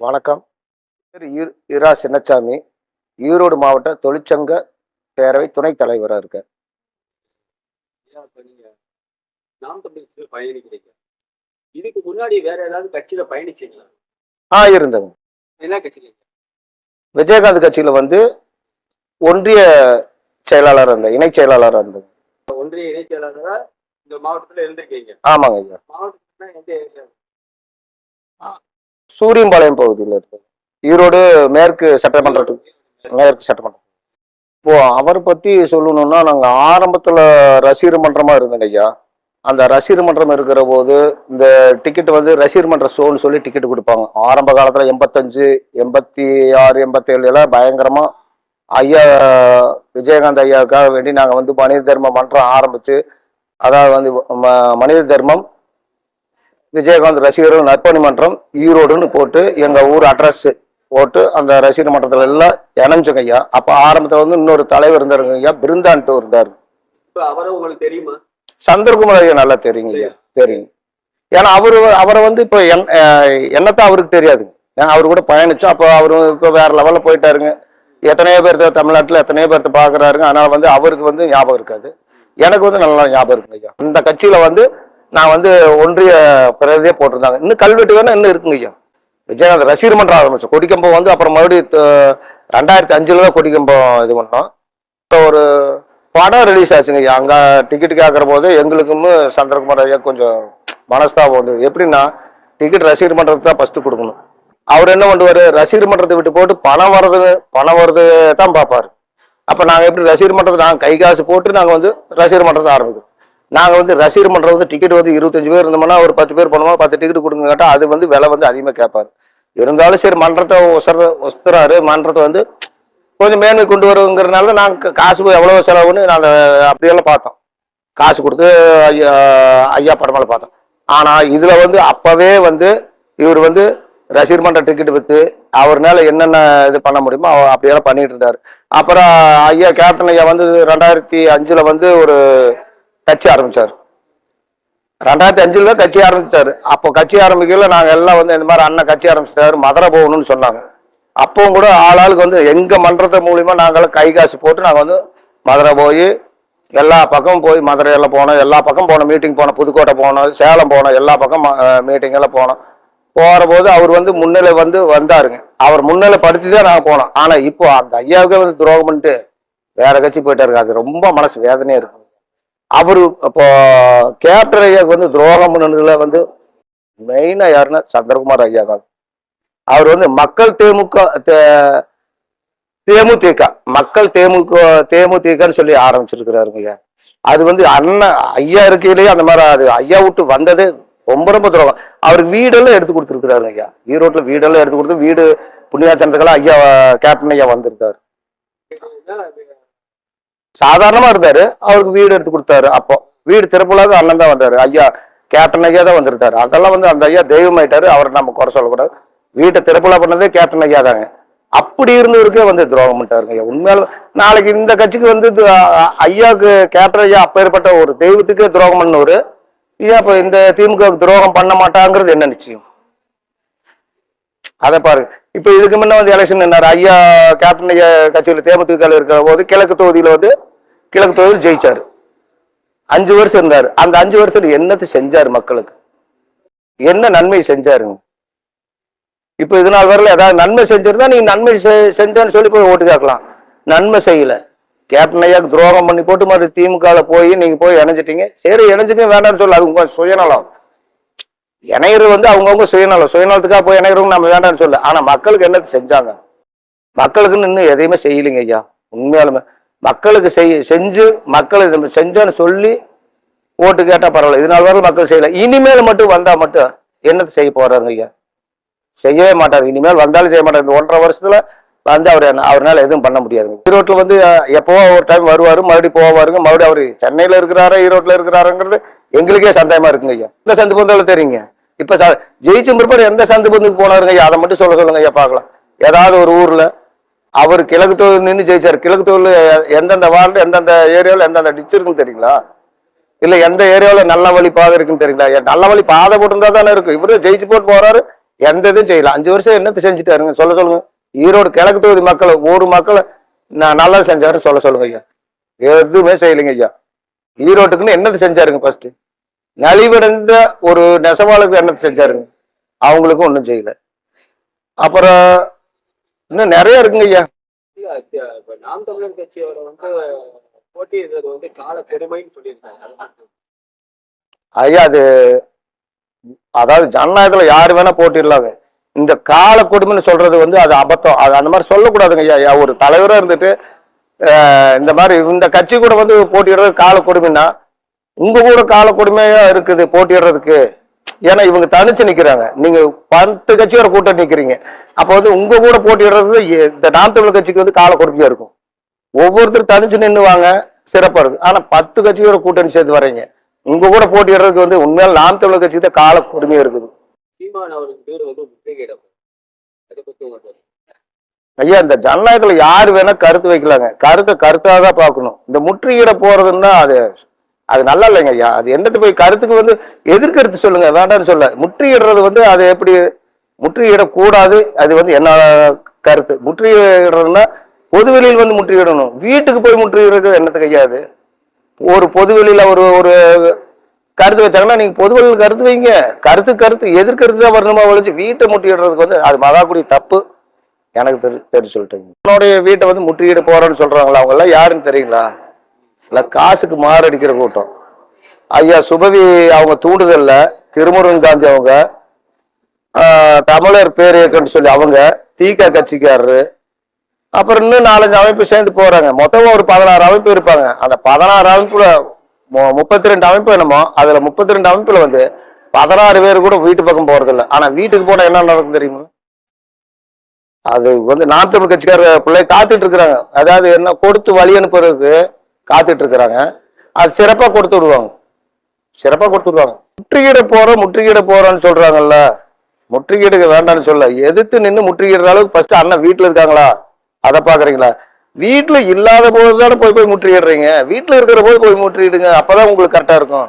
வணக்கம் ஈர் இரா சின்னசாமி ஈரோடு மாவட்ட தொழிற்சங்க பேரவை துணைத் தலைவராக இருக்கேன் இதுக்கு முன்னாடி வேற ஏதாவது கட்சியில பயணிச்சீங்களா? ஆ இருந்தேங்க. என்ன கட்சியில? விஜயகாந்த் கட்சியில் வந்து ஒன்றிய செயலாளராக இருந்தேன் இணைச் செயலாளராக இருந்தேன். ஒன்றிய இணைச் செயலாளரா இந்த மாவட்டத்துல இருந்திருக்கீங்க? ஆமாங்க ஐயா. மாவட்டத்துல எந்த ஏரியா சூரியம்பாளையம் பகுதியில் இருக்கு. ஈரோடு மேற்கு சட்டமன்றத்துக்கு மேற்கு சட்டமன்றம் இப்போ அவரை பற்றி சொல்லணும்னா நாங்கள் ஆரம்பத்தில் ரசிகர் மன்றமாக இருந்தோங்க ஐயா. அந்த ரசிகர் மன்றம் இருக்கிற போது இந்த டிக்கெட் வந்து ரசிகர் மன்ற ஷோன்னு சொல்லி டிக்கெட் கொடுப்பாங்க. ஆரம்ப காலத்தில் எண்பத்தஞ்சு எண்பத்தி ஆறு எண்பத்தேழு எல்லாம் பயங்கரமாக ஐயா விஜயகாந்த் ஐயாவுக்காக வேண்டி நாங்கள் வந்து மனித தர்ம மன்றம் ஆரம்பித்து அதாவது வந்து ம- மனித தர்மம் விஜயகாந்த் ரசிகர்கள் நற்பணி மன்றம் ஈரோடுன்னு போட்டு எங்கள் ஊர் அட்ரஸ் போட்டு அந்த ரசிகர் மன்றத்தில் எல்லாம் இணைஞ்சோங்க ஐயா அப்போ ஆரம்பத்தில் வந்து இன்னொரு தலைவர் இருந்தாருங்க ஐயா பிருந்தான்ட்டு இருந்தார். தெரியுமா? சந்திரகுமார் ஐயா நல்லா தெரியுங்க ஐயா. தெரியும். ஏன்னா அவரு அவரை வந்து இப்போ என் அஹ் என்னத்த அவருக்கு தெரியாதுங்க ஏன்னா அவர் கூட பயணிச்சோம் அப்போ அவரு இப்போ வேற லெவலில் போயிட்டாருங்க. எத்தனையோ பேர்த்த தமிழ்நாட்டில் எத்தனையோ பேர்த்த பார்க்குறாருங்க அதனால வந்து அவருக்கு வந்து ஞாபகம் இருக்காது. எனக்கு வந்து நல்லா ஞாபகம் இருக்குங்க ஐயா. இந்த கட்சியில் வந்து நான் வந்து ஒன்றிய பிரதியே போட்டிருந்தாங்க. இன்னும் கல்வெட்டு வேணா இன்னும் இருக்குங்க ஐயா. விஜயகாந்த் ரசிகர் மன்றம் ஆரம்பிச்சோம். கொடிக்கம்பம் வந்து அப்புறம் மறுபடியும் ரெண்டாயிரத்தி அஞ்சில் தான் கொடிக்கம்பம் இது பண்ணோம். இப்போ ஒரு படம் ரிலீஸ் ஆச்சுங்க ஐயா. அங்கே டிக்கெட் கேட்குற போது எங்களுக்கும் சந்திரகுமார் ஐயா கொஞ்சம் மனஸ்தாபம் வந்து எப்படின்னா டிக்கெட் ரசிகர் மன்றத்துக்கு தான் ஃபஸ்ட்டு கொடுக்கணும். அவர் என்ன பண்ணுவார்? ரசிகர் மன்றத்தை விட்டு போட்டு பணம் வர்றது பணம் வர்றது தான் பார்ப்பாரு. அப்போ நாங்கள் எப்படி ரசிகர் மன்றத்தை நாங்கள் கை காசு போட்டு நாங்கள் வந்து ரசிகர் மன்றத்தை ஆரம்பிக்கிறோம். நாங்கள் வந்து ரசிகர் மன்றம் வந்து டிக்கெட் வந்து இருபத்தஞ்சு பேர் இருந்தோம்னா ஒரு பத்து பேர் போனோமா பத்து டிக்கெட் கொடுங்க கேட்டால் அது வந்து விலை வந்து அதிகமாக கேட்பாரு. இருந்தாலும் சரி மன்றத்தை ஒசர ஒசுத்துறாரு. மன்றத்தை வந்து கொஞ்சம் மேன்மை கொண்டு வருங்கிறதுனால நாங்கள் காசு எவ்வளோ செலவுன்னு நாங்கள் அப்படியெல்லாம் பார்த்தோம். காசு கொடுத்து ஐயா ஐயா படமால பார்த்தோம். ஆனால் இதில் வந்து அப்போவே வந்து இவர் வந்து ரசிகர் மன்ற டிக்கெட் விற்று அவர்னால என்னென்ன இது பண்ண முடியுமோ அவர் அப்படியெல்லாம் பண்ணிகிட்டு இருந்தார். அப்புறம் ஐயா கேப்டன் ஐயா வந்து ரெண்டாயிரத்தி அஞ்சில் வந்து ஒரு கட்சி ஆரம்பிச்சார். ரெண்டாயிரத்தி அஞ்சுல தான் கட்சி ஆரம்பித்தார் அப்போ கட்சி ஆரம்பிக்கல நாங்கள் எல்லாம் வந்து இந்த மாதிரி அண்ணன் கட்சி ஆரம்பிச்சிட்டாரு மதுரை போகணும்னு சொன்னாங்க. அப்பவும் கூட ஆளாளுக்கு வந்து எங்க மன்றத்தை மூலியமா நாங்களாம் கை காசு போட்டு நாங்கள் வந்து மதுரை போய் எல்லா பக்கமும் போய் மதுரையில் போனோம். எல்லா பக்கம் போனோம். மீட்டிங் போனோம். புதுக்கோட்டை போனோம். சேலம் போனோம். எல்லா பக்கம் மீட்டிங் எல்லாம் போனோம். போகிற போது அவர் வந்து முன்னிலை வந்து வந்தாருங்க. அவர் முன்னிலை படுத்தி தான் நாங்கள் போனோம். ஆனால் இப்போ அந்த ஐயாவுக்கே வந்து துரோகம் பண்ணிட்டு வேற கட்சி போயிட்டாருங்க. அது ரொம்ப மனசு வேதனையாக இருக்கும் அவரு இப்போ கேப்டர் ஐயாவுக்கு வந்து துரோகம் பண்ணதுல வந்து மெயினாக யாருன்னா சந்திரகுமார் ஐயா தான். அவர் வந்து மக்கள் தேமுக தே- தேமுதிக மக்கள் தேமுக தேமுதிகன்னு சொல்லி ஆரம்பிச்சிருக்கிறாருங்க ஐயா. அது வந்து அண்ணன் ஐயா இருக்கையிலேயே அந்த மாதிரி அது ஐயா விட்டு வந்தது ரொம்ப ரொம்ப துரோகம். அவருக்கு வீடெல்லாம் எடுத்து கொடுத்துருக்கிறாருங்க ஐயா. ஈரோட்டில் வீடெல்லாம் எடுத்து கொடுத்து வீடு புண்ணியாச்சனத்துக்கெல்லாம் ஐயா கேப்டன் ஐயா வந்திருக்காரு. சாதாரணமா இருந்தாரு. அவருக்கு வீடு எடுத்து கொடுத்தாரு. அப்போ வீடு திறப்புலாத அண்ணன் தான் வந்தாரு. ஐயா கேப்டன் ஐயா தான் வந்திருந்தாரு. அதெல்லாம் வந்து அந்த ஐயா தெய்வமாயிட்டாரு அவரை நம்ம குறை சொல்லக்கூடாது. வீட்டை திறப்புலா பண்ணதே கேப்டன் ஐயா தாங்க. அப்படி இருந்தவருக்கே வந்து துரோகம் பண்ணிட்டாருங்க ஐயா. உண்மையால நாளைக்கு இந்த கட்சிக்கு வந்து ஐயாவுக்கு கேப்டன் ஐயா அப்பேற்பட்ட ஒரு தெய்வத்துக்கே துரோகம் பண்ணவர். ஏன் இப்போ இந்த திமுக துரோகம் பண்ண மாட்டாங்கிறது என்ன நிச்சயம்? அதை பாருங்க. இப்போ இதுக்கு முன்னே வந்து எலெக்ஷன் நின்னாரு. ஐயா கேப்டன் ஐயா கட்சியில் தேமுதிக இருக்கிற போது கிழக்கு தொகுதியில் வந்து கிழக்கு தொகுதியில் ஜெயிச்சார். அஞ்சு வருஷம் இருந்தார். அந்த அஞ்சு வருஷத்துல என்னத்தை செஞ்சார் மக்களுக்கு? என்ன நன்மை செஞ்சாருங்க? இப்ப இது நாள் வரல ஏதாவது நன்மை செஞ்சிருந்தா நீ நன்மை செஞ்சேன்னு சொல்லி போய் ஓட்டு கேட்கலாம். நன்மை செய்யல. கேப்டன் ஐயாக்கு துரோகம் பண்ணி போட்டு மாதிரி திமுகவில் போய் நீங்க போய் இணைஞ்சிட்டீங்க. சரி இணைஞ்சுக்க வேண்டாம்னு சொல்லு அது உங்க சுயநலம். இணையிறது வந்து அவங்கவுங்க சுயநலம். சுயநலத்துக்காக போய் இணைகிறவங்க நம்ம வேண்டாம்னு சொல்லு ஆனா மக்களுக்கு என்னத்தை செஞ்சாங்க? மக்களுக்குன்னு இன்னும் எதையுமே செய்யலைங்க ஐயா. உண்மையாலுமே. மக்களுக்கு செய் செஞ்சு மக்கள் இது செஞ்சோன்னு சொல்லி ஓட்டு கேட்டால் பரவாயில்ல. இதனால வரை மக்கள் செய்யலை. இனிமேல் மட்டும் வந்தால் மட்டும் என்னத்தை செய்ய போறாருங்க ஐயா? செய்யவே மாட்டார். இனிமேல் வந்தாலும் செய்ய மாட்டார். இந்த ஒன்றரை வருஷத்தில் வந்து அவர் அவரால் எதுவும் பண்ண முடியாதுங்க. ஈரோட்டில் வந்து எப்போவோ ஒரு டைம் வருவார் மறுபடியும் போவாருங்க. மறுபடியும் அவர் சென்னையில் இருக்கிறாரா ஈரோட்டில் இருக்கிறாருங்கிறது எங்களுக்கே சந்தேகமாக இருக்குங்க ஐயா. இந்த சந்து பந்தால தெரியுங்க. இப்போ ச- ஜெயிச்சும் பிற்பாடு எந்த சந்து பந்துக்கு போனாருங்க ஐயா? அதை மட்டும் சொல்ல சொல்லுங்க ஐயா பார்க்கலாம். ஏதாவது ஒரு ஊரில் அவர் கிழக்கு தொகுதி நின்று ஜெயிச்சார். கிழக்கு தொழில் எந்தெந்த வார்டு எந்தெந்த ஏரியாவில் எந்தெந்த டிச்சு இருக்குன்னு தெரியுங்களா? இல்லை எந்த ஏரியாவில் நல்ல வழி பாதை இருக்குன்னு தெரியுங்களா? நல்ல வழி பாதை போட்டிருந்தா தானே இருக்கும். இவரு ஜெயிச்சு போட்டு போறாரு. எந்த இதுவும் செய்யலாம் அஞ்சு வருஷம் என்னத்தை செஞ்சுட்டாருங்க? சொல்ல சொல்லுங்க. ஈரோடு கிழக்கு தொகுதி மக்கள் ஒரு மக்கள் நான் நல்லா செஞ்சாருன்னு சொல்ல சொல்லுங்க ஐயா. எதுவுமே செய்யலைங்க ஐயா. ஈரோட்டுக்குன்னு என்னத்தை செஞ்சாருங்க ஃபர்ஸ்ட் நலிவடைந்த ஒரு நெசவாளுக்கு என்னத்தை செஞ்சாருங்க? அவங்களுக்கும் ஒன்றும் செய்யல. அப்புறம் இன்னும் நிறைய இருக்குங்க ஐயா. நாம் தமிழர் கட்சியோட வந்து போட்டியிடுறது வந்து கால கொடுமைன்னு சொல்லியிருக்காங்க. ஐயா அது அதாவது ஜனநாயகத்துல யாரு வேணா போட்டிடலாங்க. இந்த கால கொடுமைன்னு சொல்றது வந்து அது அபத்தம். அது அந்த மாதிரி சொல்லக்கூடாதுங்க ஐயா. ஒரு தலைவரா இருந்துட்டு இந்த மாதிரி இந்த கட்சி கூட வந்து போட்டியிடுறது கால கொடுமைன்னா உங்க கூட கால கொடுமையா இருக்குது போட்டியிடுறதுக்கு? ஏன்னா இவங்க தனிச்சு நிக்கிறாங்க. நீங்க பத்து கட்சியோட கூட்டம் நிக்கிறீங்க. அப்போ வந்து உங்க கூட போட்டியிடுறது எ- இந்த நாம் தமிழ் கட்சிக்கு வந்து கால கொடுமையா இருக்கும். ஒவ்வொருத்தரும் தனிச்சு நின்னுவாங்க சிறப்பா இருக்கு ஆனா பத்து கட்சியோட கூட்டணி சேர்த்து வர்றீங்க உங்க கூட போட்டியிடுறதுக்கு வந்து உண்மையால நாம் தமிழர் கட்சிக்கு தான் கால கொடுமையா இருக்குது. ஐயா இந்த ஜனநாயகத்துல யாரு வேணா கருத்து வைக்கலாங்க. கருத்தை கருத்தாக தான் பார்க்கணும். இந்த முற்றுகையிட போறதுன்னா அது அது நல்லா இல்லைங்க ஐயா. அது என்னத்து போய் கருத்துக்கு வந்து எதிர்கருத்து சொல்லுங்க. வேண்டாம்னு சொல்ல. முற்றுகிடுறது வந்து அது எப்படி முற்றுகிடக்கூடாது அது வந்து என்ன கருத்து? முற்றுகிடுறதுன்னா பொதுவெளியில் வந்து முற்றுகிடணும் வீட்டுக்கு போய் முற்றுகிறது என்னத்துக்கு ஐயா அது? ஒரு பொதுவெளியில் ஒரு ஒரு கருத்து வச்சாங்கன்னா நீங்க பொதுவெளியில் கருத்து வைங்க. கருத்து கருத்து எதிர்கருத்து தான் வரணுமா ஒழிச்சு வீட்டை முற்றுகிடுறதுக்கு வந்து அது மகாக்குடி தப்பு. எனக்கு தெரி தெரிஞ்சு சொல்லிட்டேங்க. என்னுடைய வீட்டை வந்து முற்றுகிட போறேன்னு சொல்றாங்களா? அவங்க எல்லாம் யாருன்னு தெரியுங்களா? இல்லை காசுக்கு மாரடிக்கிற கூட்டம். ஐயா சுபவி அவங்க தூண்டுதலில் திருமுருகன் காந்தி அவங்க தமிழர் பேரியக்கன்னு சொல்லி அவங்க தீக கட்சிக்காரரு. அப்புறம் இன்னும் நாலஞ்சு அமைப்பு சேர்ந்து போகிறாங்க மொத்தம் ஒரு பதினாறு அமைப்பு இருப்பாங்க. அந்த பதினாறு அமைப்பில் முப்பத்தி ரெண்டு அமைப்பு என்னமோ அதில் முப்பத்தி ரெண்டு அமைப்பில் வந்து பதினாறு பேர் கூட வீட்டு பக்கம் போகிறதில்ல ஆனால் வீட்டுக்கு போனால் என்ன நடக்கும் தெரியுமா? அது வந்து நாம் தமிழ் கட்சிக்கார பிள்ளை காத்துட்டு இருக்கிறாங்க. அதாவது என்ன கொடுத்து வழி அனுப்புறதுக்கு காத்துட்டு இருக்கிறாங்க அது சிறப்பாக கொடுத்து விடுவாங்க. சிறப்பாக கொடுத்து விடுவாங்க. முற்றுகையிட போகிறோம் முற்றுகையிட போகிறோன்னு சொல்கிறாங்கல்ல முற்றுகையிடுக வேண்டாம்னு சொல்ல. எதிர்த்து நின்று முற்றுகையிடுற அளவுக்கு ஃபர்ஸ்ட் அண்ணன் வீட்டில் இருக்காங்களா? அதை பார்க்குறீங்களா? வீட்டில் இல்லாத போது தானே போய் போய் முற்றுகையிடுறீங்க. வீட்டில் இருக்கிற போது போய் முற்றுகிடுங்க அப்போ தான் உங்களுக்கு கரெக்டாக இருக்கும்.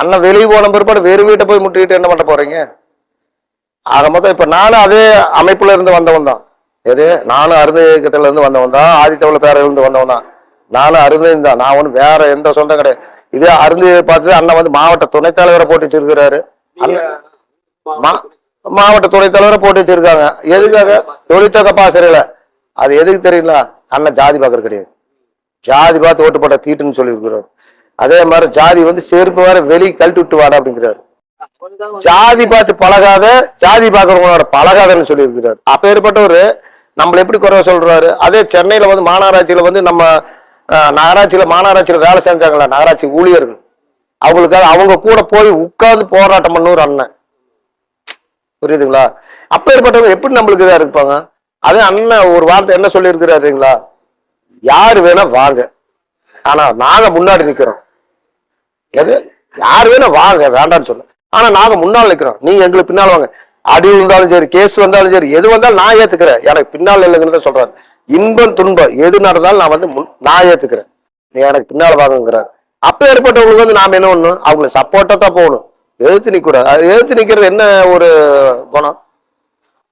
அண்ணன் வெளியே போன பிற்பாடு வேறு வீட்டை போய் முற்றுகிட்டு என்ன பண்ண போகிறீங்க ஆக மொத்தம் இப்போ நானும் அதே அமைப்பில் இருந்து வந்தவன் தான். எது? நானும் அருந்த இயக்கத்துல இருந்து வந்தவன் தான். ஆதித்தவள பேரில் இருந்து வந்தவன் தான். நானும் அருந்தையும் தான். நான் ஒன்றும் வேற எந்த சொந்தம் கிடையாது. இதே அருந்து பார்த்து அண்ணன் வந்து மாவட்ட துணைத் தலைவரை போட்டு வச்சிருக்கிறாரு. மாவட்ட துணைத் தலைவரை போட்டு வச்சிருக்காங்க. எதுக்காக? தொழிற்சங்க பாசறையில. அது எதுக்கு தெரியல அண்ணன் ஜாதி பார்க்கறது கிடையாது. ஜாதி பார்த்து ஓட்டு போட்ட தீட்டுன்னு சொல்லியிருக்கிறார். அதே மாதிரி ஜாதி வந்து செருப்பு வேற வெளி கழட்டி விட்டு வாடா அப்படிங்கிறாரு. ஜாதி பார்த்து பழகாத ஜாதி பார்க்கறவங்களோட பழகாதன்னு சொல்லியிருக்கிறார். அப்பேற்பட்டவர் நம்மள எப்படி குறை சொல்றாரு? அதே சென்னையில வந்து மாநகராட்சியில வந்து நம்ம நகராட்சியில் மாநகராட்சியில் வேலை செஞ்சாங்களா நகராட்சி ஊழியர்கள். அவங்களுக்காக அவங்க கூட போய் உட்காந்து போராட்டம் பண்ண ஒரு அண்ணன். புரியுதுங்களா? அப்பேற்பட்டவங்க எப்படி நம்மளுக்கு இதாக இருப்பாங்க? அது அண்ணன் ஒரு வார்த்தை என்ன சொல்லியிருக்கிறாருங்களா யார் வேணா வாங்க. ஆனால் நாங்கள் முன்னாடி நிற்கிறோம் எது? யார் வேணா வாங்க. வேண்டாம்னு சொல்ல. ஆனால் நாங்கள் முன்னால் நிற்கிறோம் நீங்கள் எங்களுக்கு பின்னால் வாங்க. அடி வந்தாலும் சரி கேஸ் வந்தாலும் சரி எது வந்தாலும் நான் ஏற்றுக்கிறேன் எனக்கு பின்னால் இல்லைங்கிறத சொல்றாரு. இன்பம் துன்பம் எது நடந்தாலும் நான் வந்து முன்- நான் ஏத்துக்கிறேன். நீ எனக்கு பின்னால் வாங்குங்கிறார். அப்போ ஏற்பட்டவங்களுக்கு வந்து நாம் என்ன பண்ணணும்? அவங்களை சப்போர்ட்டாக தான் போகணும். எழுத்து நிற்கக்கூடாது அது எழுத்து நிற்கிறது என்ன ஒரு குணம்?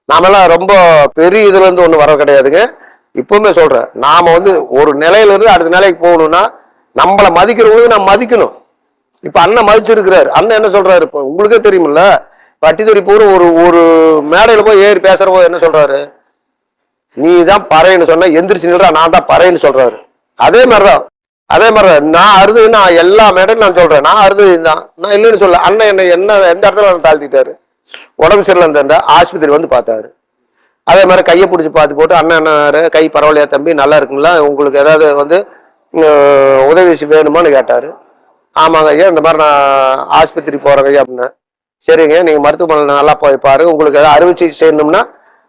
நாமெல்லாம் ரொம்ப பெரிய இதுலேருந்து இருந்து வர கிடையாதுங்க. இப்போவுமே சொல்கிறேன் நாம் வந்து ஒரு நிலையிலேருந்து அடுத்த நிலைக்கு போகணும்னா நம்மளை மதிக்கிறவங்களுக்கு நான் மதிக்கணும். இப்போ அண்ணன் மதிச்சிருக்கிறாரு. அண்ணன் என்ன சொல்கிறாரு இப்போ உங்களுக்கே தெரியுமில்ல. பட்டித்துறை பூரா ஒரு ஒரு மேடையில் போய் ஏறி பேசுகிறப்போ என்ன சொல்கிறாரு நீ தான் பறைன்னு சொன்ன எந்திரிச்சு நில்றா நான் தான் பறையன்னு சொல்றாரு. அதே மாதிரிதான். அதே மாதிரி நான் அறுது நான் எல்லா மேடையும் நான் சொல்றேன். நான் அறுது தான் நான் இல்லைன்னு சொல்ல அண்ணன் என்ன என்ன எந்த இடத்துல நான் தாழ்த்திட்டாரு? உடம்பு சரியில்லை இருந்த ஆஸ்பத்திரி வந்து பார்த்தாரு. அதே மாதிரி கையை பிடிச்சி பார்த்து போட்டு அண்ணன் என்ன கை பரவாயில்லையா தம்பி? நல்லா இருக்குங்களா? உங்களுக்கு ஏதாவது வந்து உதவி வேணுமான்னு கேட்டாரு. ஆமாங்க ஐயா இந்த மாதிரி நான் ஆஸ்பத்திரி போறேங்க ஐயா அப்படின்னேன் சரிங்க நீங்க மருத்துவமனை நல்லா போய் பாரு உங்களுக்கு ஏதாவது அறுவை சிகிச்சை செய்யணும்னா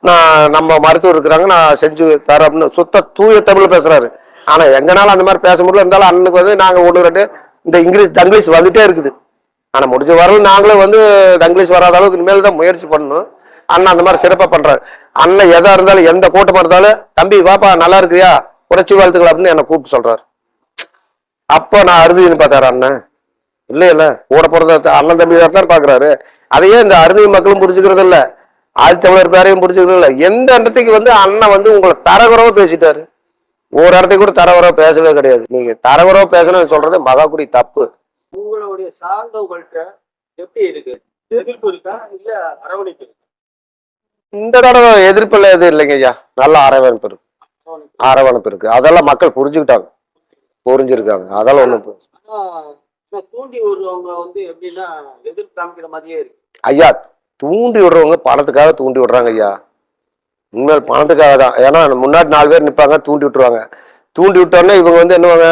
நான் நம்ம மருத்துவர் இருக்கிறாங்க நான் செஞ்சு தரேன் அப்படின்னு சுத்த தூய தமிழ் பேசுறாரு. ஆனா எங்கனாலும் அந்த மாதிரி பேச முடியல. இருந்தாலும் அண்ணனுக்கு வந்து நாங்க ஒன்று ரெண்டு இந்த இங்கிலீஷ் தங்கிலீஷ் வந்துட்டே இருக்குது. ஆனா முடிஞ்ச வரலும் நாங்களும் வந்து தங்கிலீஷ் வராத அளவுக்கு இனிமேல் தான் முயற்சி பண்ணணும். அண்ணன் அந்த மாதிரி சிறப்பா பண்றாரு. அண்ணன் எதா இருந்தாலும் எந்த கூட்டமா இருந்தாலும் தம்பி வாப்பா நல்லா இருக்கிறியா? புரட்சி வாழ்த்துக்கள் அப்படின்னு என்னை கூப்பிட்டு சொல்றாரு. அப்ப நான் அறுதின்னு பார்த்தாரு அண்ணன். இல்ல இல்ல. கூட பிறந்த அண்ணன் தம்பி தான் பாக்குறாரு. அதையே இந்த அறுதி மக்களும் புரிஞ்சுக்கிறது இல்லை ஆதித்தமிழர் பேரையும் புரிஞ்சுக்கல எந்த இடத்துக்கு வந்து அண்ணன் வந்து உங்களை தரகுறவா பேசிட்டாரு? ஒரு இடத்துக்கு கூட தரகுறவா பேசவே கிடையாது. நீங்க தரகுறவா பேசணும்னு சொல்றது மகாக்குடி தப்பு. உங்களுடைய சார்ந்தவங்கள்ட்ட எப்படி இருக்கு? எதிர்ப்பு இருக்கா? இல்ல அரவணைப்பு இந்த தடவை எதிர்ப்பில் எதுவும் இல்லைங்க ஐயா. நல்ல அரவணைப்பு இருக்கு. அரவணைப்பு. இருக்கு. அதெல்லாம் மக்கள் புரிஞ்சுக்கிட்டாங்க. புரிஞ்சிருக்காங்க. அதெல்லாம் ஆனா தூண்டி விடுறவங்க வந்து எப்படின்னா எதிர்ப்பு காமிக்கிற மாதிரியே இருக்கு. ஐயா தூண்டி விடுறவங்க பணத்துக்காக தூண்டி விடுறாங்க ஐயா. உண்மையில் பணத்துக்காக தான். ஏன்னா முன்னாடி நாலு பேர் நிற்பாங்க தூண்டி விட்டுருவாங்க. தூண்டி விட்டோடனே இவங்க வந்து என்னவாங்க?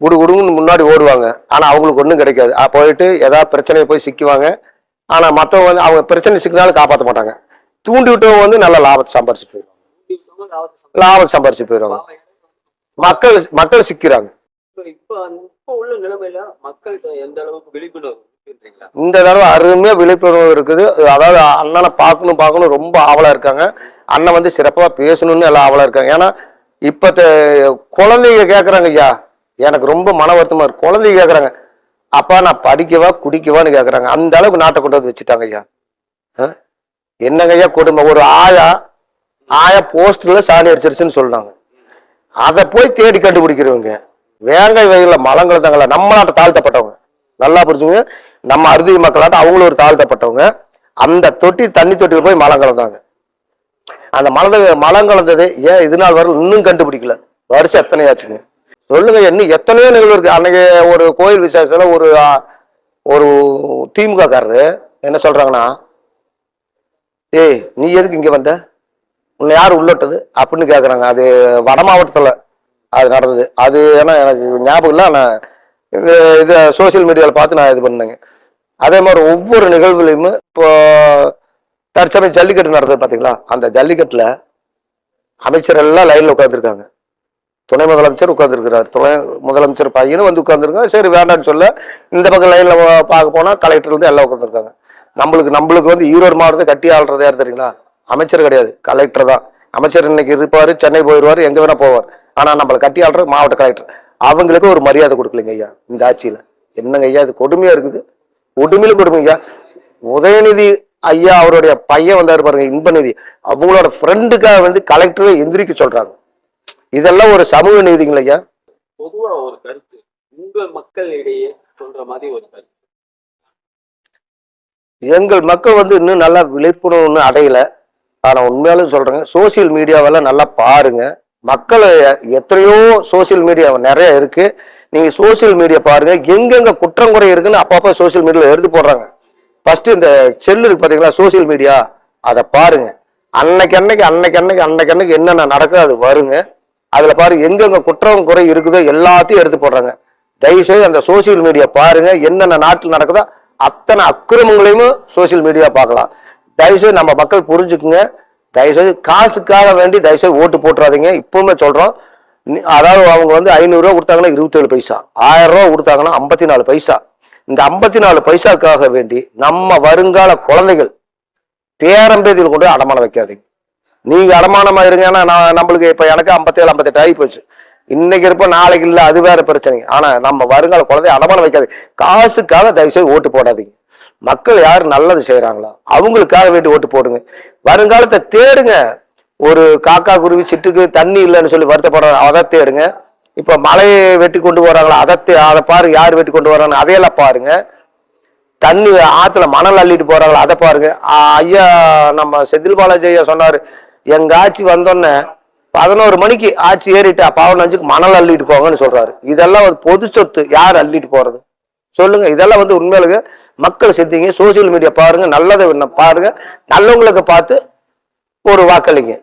குடு குடுன்னு முன்னாடி ஓடுவாங்க. ஆனால் அவங்களுக்கு ஒன்றும் கிடைக்காது. போயிட்டு ஏதாவது பிரச்சனையை போய் சிக்குவாங்க. ஆனால் மற்றவங்க வந்து அவங்க பிரச்சனை சிக்கினாலும் காப்பாற்ற மாட்டாங்க. தூண்டி விட்டவங்க வந்து நல்லா லாபத்தை சம்பாரிச்சு போயிடுவாங்க. லாபத்தை சம்பாரிச்சு போயிடுவாங்க. மக்கள் மக்கள் சிக்கிறாங்க. இப்போ இப்போ உள்ள நிலைமையில மக்கள்கிட்ட எந்த அளவுக்கு விழிப்புணர்வு? இந்த தடவை அருமையா விழிப்புணர்வு இருக்குது. அதாவது அண்ணனை பார்க்கணும் பார்க்கணும் ரொம்ப ஆவலா இருக்காங்க. அண்ணன் வந்து சிறப்பா பேசணும்னு எல்லாம் ஆவலா இருக்காங்க. ஏன்னா இப்ப த- குழந்தைங்க கேக்குறாங்க ஐயா எனக்கு ரொம்ப மன வருத்தமா இருக்கு. குழந்தைங்க கேக்குறாங்க அப்பா நான் படிக்கவா குடிக்கவான்னு கேக்குறாங்க. அந்த அளவுக்கு நாட்டை கொண்டு வந்து வச்சுட்டாங்க ஐயா. ஆ? என்னங்க ஐயா கொடுமை? ஒரு ஆயா ஆயா போஸ்டர்ல சாணி அடிச்சிருச்சுன்னு சொல்றாங்க. அதை போய் தேடி கண்டுபிடிக்கிறவங்க. வேங்கை வயல்ல நம்ம நாட்டை தாழ்த்தப்பட்டவங்க. நல்லா புரிஞ்சுங்க நம்ம அறுதி மக்களாட்ட அவங்களும் ஒரு தாழ்த்தப்பட்டவங்க. அந்த தொட்டி தண்ணி தொட்டியில் போய் மலம் கலந்தாங்க. அந்த மலத மலம் கலந்தது ஏன் இது நாள் வரை இன்னும் கண்டுபிடிக்கல? வருஷம் எத்தனை ஆச்சுங்க? சொல்லுங்க இன்னும் எத்தனையோ நிகழ்வு இருக்கு. அன்னைக்கு ஒரு கோயில் விசேஷத்தில் ஒரு ஒரு திமுக காரரு என்ன சொல்றாங்கன்னா ஏய் நீ எதுக்கு இங்கே வந்த? உன்னை யார் உள்ளட்டது? அப்படின்னு கேட்குறாங்க அது வட மாவட்டத்தில் அது நடந்தது. அது ஏன்னா எனக்கு ஞாபகம் இல்லை. ஆனால் இது இதை சோஷியல் மீடியாவில் பார்த்து நான் இது பண்ணேங்க. அதே மாதிரி ஒவ்வொரு நிகழ்வுலையுமே இப்போ தற்சமயம் ஜல்லிக்கட்டு நடந்தது பார்த்தீங்களா? அந்த ஜல்லிக்கட்டில் அமைச்சர் எல்லாம் லைனில் உட்காந்துருக்காங்க துணை முதலமைச்சர் உட்காந்துருக்கிறார் துணை முதலமைச்சர் பையனும் வந்து உட்காந்துருக்காங்க சரி வேண்டாம்னு சொல்ல இந்த பக்கம் லைனில் பார்க்க போனால் கலெக்டர் வந்து எல்லாம் உட்காந்துருக்காங்க நம்மளுக்கு நம்மளுக்கு வந்து ஈரோடு மாவட்டத்தை கட்டி ஆள்றது யார் தெரியுங்களா? அமைச்சர் கிடையாது. கலெக்டர் தான். அமைச்சர் இன்னைக்கு இருப்பார் சென்னை போயிடுவார் எங்கே வேணால் போவார். ஆனால் நம்மளை கட்டி ஆள்றது மாவட்ட கலெக்டர் அவங்களுக்கு ஒரு மரியாதை கொடுக்கலைங்க ஐயா இந்த ஆட்சியில். என்னங்க ஐயா இது கொடுமையாக இருக்குது? கொடுமையிலும் கொடுமை ஐயா உதயநிதி ஐயா அவருடைய பையன் வந்தாரு பாருங்க இன்பநிதி. அவங்களோட ஃப்ரெண்டுக்காக வந்து கலெக்டரை எந்திரிக்க சொல்றாங்க. இதெல்லாம் ஒரு சமூக நீதிங்களா ஐயா. பொதுவா ஒரு கருத்து. உங்கள் மக்கள் இடையே சொல்ற மாதிரி ஒரு கருத்து. எங்கள் மக்கள் வந்து இன்னும் நல்லா விழிப்புணர்வு அடையல. ஆனா உண்மையாலும் சொல்றேங்க சோசியல் மீடியாவெல்லாம் நல்லா பாருங்க. மக்கள் எத்தனையோ சோசியல் மீடியா நிறைய இருக்கு. நீங்க சோசியல் மீடியா பாருங்க எங்கெங்க குற்றம் குறை இருக்குன்னு அப்பப்போ சோசியல் மீடியால எடுத்து போடுறாங்க. ஃபர்ஸ்ட் இந்த செல்லு இருக்கு பாத்தீங்களா சோசியல் மீடியா அதை பாருங்க. அன்னைக்கு அன்னைக்கு அன்னைக்கு அன்னைக்கு அன்னைக்கு அன்னைக்கு என்னென்ன நடக்குது அது வருங்க. அதுல பாருங்க எங்கெங்க குற்றம் குறை இருக்குதோ எல்லாத்தையும் எடுத்து போடுறாங்க. தயவுசெய்து அந்த சோசியல் மீடியா பாருங்க என்னென்ன நாட்டில் நடக்குதோ அத்தனை அக்கிரமங்களையும் சோசியல் மீடியா பார்க்கலாம். தயவுசெய்து நம்ம மக்கள் புரிஞ்சுக்குங்க. தயவுசெய்து காசுக்காக வேண்டி தயவுசெய்து ஓட்டு போட்டுறாதீங்க. இப்பவுமே சொல்றோம் அதாவது அவங்க வந்து ஐநூறுரூவா கொடுத்தாங்கன்னா இருபத்தேழு பைசா ஆயிரம் ரூபா கொடுத்தாங்கன்னா ஐம்பத்தி நாலு பைசா. இந்த ஐம்பத்தி நாலு பைசாக்காக வேண்டி நம்ம வருங்கால குழந்தைகள் பேரம்பேதியில் கொண்டு அடமானம் வைக்காதீங்க. நீங்கள் அடமானமாக இருங்க ஏன்னா நான் நம்மளுக்கு இப்போ எனக்கு ஐம்பத்தேழு ஐம்பத்தெட்டு ஆகி போச்சு. இன்னைக்கு இருப்போம் நாளைக்கு இல்லை அது வேற பிரச்சனைங்க. ஆனால் நம்ம வருங்கால குழந்தைய அடமானம் வைக்காது காசுக்காக தயவுசெய்து ஓட்டு போடாதீங்க. மக்கள் யார் நல்லது செய்கிறாங்களோ அவங்களுக்காக வேண்டி ஓட்டு போடுங்க. வருங்காலத்தை தேடுங்க. ஒரு காக்கா குருவி சிட்டுக்கு தண்ணி இல்லைன்னு சொல்லி வருத்தப்படுறாங்க அதை தேடுங்க இப்போ மலையை வெட்டி கொண்டு போகிறாங்களா அதை தே- அதை பாரு யார் வெட்டி கொண்டு வராங்க அதையெல்லாம் பாருங்க. தண்ணி ஆற்றுல மணல் அள்ளிட்டு போகிறாங்களா அதை பாருங்க. ஐயா நம்ம செந்தில் பாலாஜி ஐயா சொன்னார் எங்கள் ஆட்சி வந்தோடனே பதினோரு மணிக்கு ஆட்சி ஏறிட்டா பாவன் அஞ்சுக்கு மணல் அள்ளிட்டு போங்கன்னு சொல்கிறாரு இதெல்லாம் வந்து பொது சொத்து யார் அள்ளிட்டு போகிறது சொல்லுங்க. இதெல்லாம் வந்து உண்மையிலுங்க மக்கள் சிந்திங்க. சோசியல் மீடியா பாருங்க. நல்லதை பாருங்க. நல்லவங்களுக்கு பார்த்து ஒரு வாக்களிங்க.